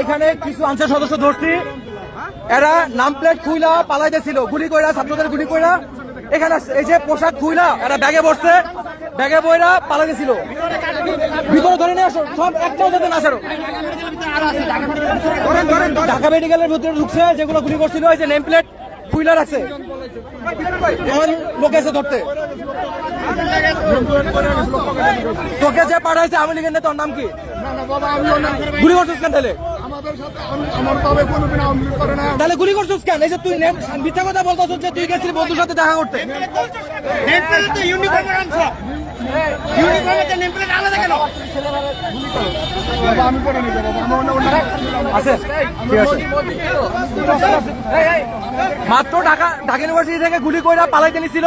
এখানে কিছু আনসার সদস্য ধরছি। এরা নাম প্লেট খুইলা পালাইতেছিল। গুলি কইরা, ছাত্রদের গুলি কইরা। এখানে এই যে পোশাক খুইলা, এরা ব্যাগে বসছে। ব্যাগে বইরা পালাইতেছিল। ভিতরে ধরে নিয়ে আসো, সব একটাও যাতে না আসো ঢাকা মেডিকেলের ভিতরে ঢুকছে, যেগুলো গুলি করছিল, এই যে নেম প্লেট খুইলা রাখছে। লোক এসে ধরতে? তোকে যে পাঠাইছে, আমি লিখে তোর নাম কি? গুলি করছিস কেন তাহলে? করে তাহলে গুলি করছিস কেন? এই যে তুই মিথ্যা কথা বলতেছ যে তুই গেছিলি বন্ধুর সাথে দেখা করতে। করে মাত্র ঢাকা ঢাকা ইউনিভার্সিটি থেকে গুলি কইরা পালাইতে নিছিল।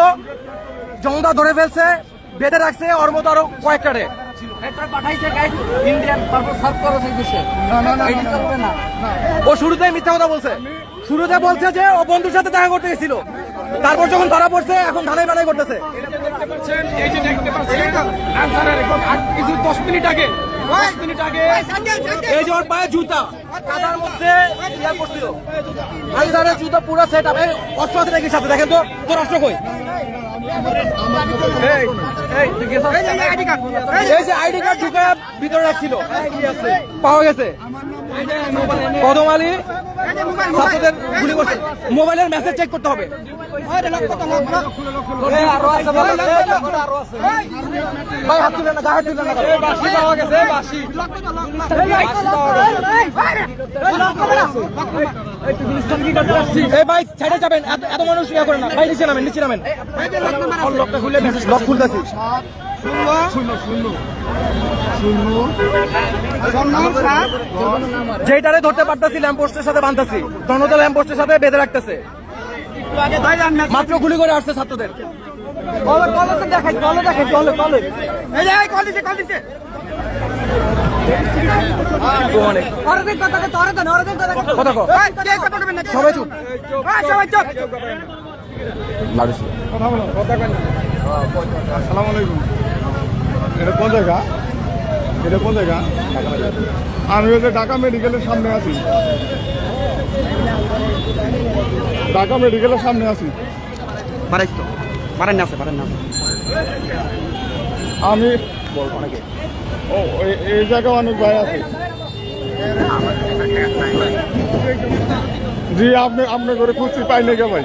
জঙ্গা ধরে ফেলছে বেঁধে রাখছে ওর মতো আরও না ও শুরুতে মিথ্যা কথা বলছে। শুরুতে বলছে যে ও বন্ধুর সাথে দেখা করতে গেছিল। তারপর যখন ধরা পড়ছে এখন ধানাই বানাই করতেছে। এই যে দেখতে পাচ্ছেন আনসারের কিছু দশ মিনিট আগে দশ মিনিট আগে এই যে ওর পায়ে জুতা। কাদার মধ্যে ইয়া করছিল। আনসারের জুতা পুরো সেট আপ অস্ত্র সাথে দেখেন তো তোর অস্ত্র কই? এই যে আইডি কার্ড ঢুকে ভিতরে রাখছিল। পাওয়া গেছে। কদম আলী ছাত্রদের গুলি করছে মোবাইলের মেসেজ চেক করতে হবে এই ভাই যাবেন এত মানুষ ইয়া করে না ভাই নিচে নামেন নিচে নামেন লকটা খুলে লক খুলতেছি যেটারে ধরতে পারতাছি ল্যাম্পোস্টের সাথে বাঁধতাছি। জনতা ল্যাম্পোস্টের সাথে বেঁধে রাখতেছে। মাত্র গুলি করে আসছে ছাত্রদের। দেখাই কলে দেখাই কলে কলে। কথা কো সবাই চুপ। লাড়ুছি আসসালামু আলাইকুম। এটা কোন জায়গা? এটা কোন জায়গা? আমি ওই যে ঢাকা মেডিকেলের সামনে আছি। ঢাকা মেডিকেলের সামনে আছি। মারাইছ তো। মারেন না আছে মারেন না আমি বল অনেকে ও এই- জায়গায় অনেক ভাই আছে। জি আপনি আপনি করে খুঁজছি পাই নাকি ভাই?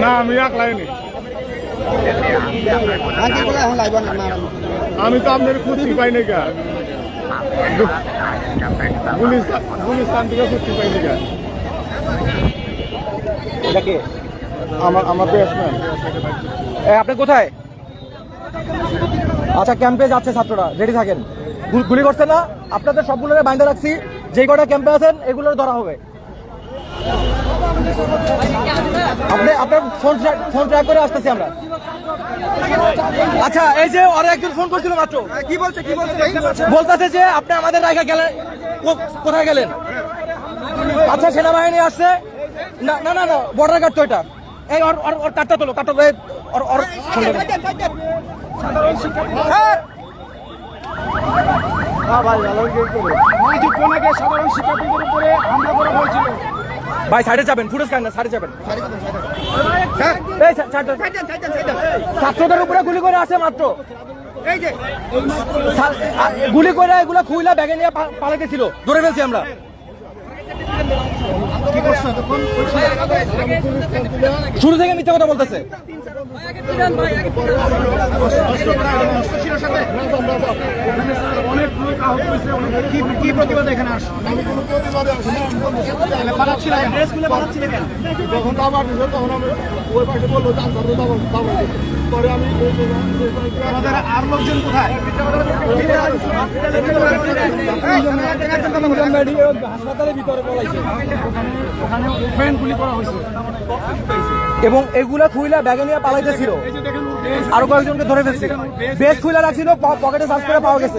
না আমি একলাই নি আমি তো আপনার খুঁজছি, পাই নাকি গুলিস্তান গুলিস্তান আমার আমার ব্যাটসম্যান আপনি কোথায়? আচ্ছা ক্যাম্পে যাচ্ছে ছাত্ররা রেডি থাকেন। গু- গুলি করছে না? আপনাদের সবগুলোরে বাইন্দা রাখছি। যেই কটা ক্যাম্পে আছেন, এগুলোর ধরা হবে। আপনি আপনার ফোন ফোন ট্র্যাক করে আসতেছি আমরা আচ্ছা এই যে ওরা একজন ফোন করছিল মাত্র কি বলছে কি বলছে বলতেছে যে আপনি আমাদের রায়গা গেলেন কো- কোথায় গেলেন আচ্ছা সেনাবাহিনী আসছে না না না না বর্ডার গার্ড তো এটা এই ওর ওর কাটটা তোলো কাটটা তোলো, এই, ওর ওর স্যার! সাধারণ শিক্ষার্থীদের উপরে হামলা করা হয়েছিল ভাই সাইডে যাবেন ফুটেজ কান না সাইডে যাবেন। ছাত্রদের উপরে গুলি করে আছে মাত্র। গুলি করে এগুলো খুইলা ব্যাগে নিয়ে পা- পালাইতেছিল। ধরে ফেলছি আমরা। শুরু থেকে মিথ্যা কথা বলতেছে। অনেক কি প্রতিবাদ এখানে যখন দাবার দিল তখন আমি ওই পাশে বলল যে আনসার দাবার দাবার দিল। পরে আমি ওই যে- আমাদের আর লোকজন কোথায়? ওখানে ওপেন গুলি করা হয়েছে। এবং এগুলা খুইলা ব্যাগে নিয়ে পালাইতেছিল। আরও কয়েকজনকে ধরে ফেলছে। বেশ খুইলা রাখছিল প- পকেটে সার্চ করে পাওয়া গেছে।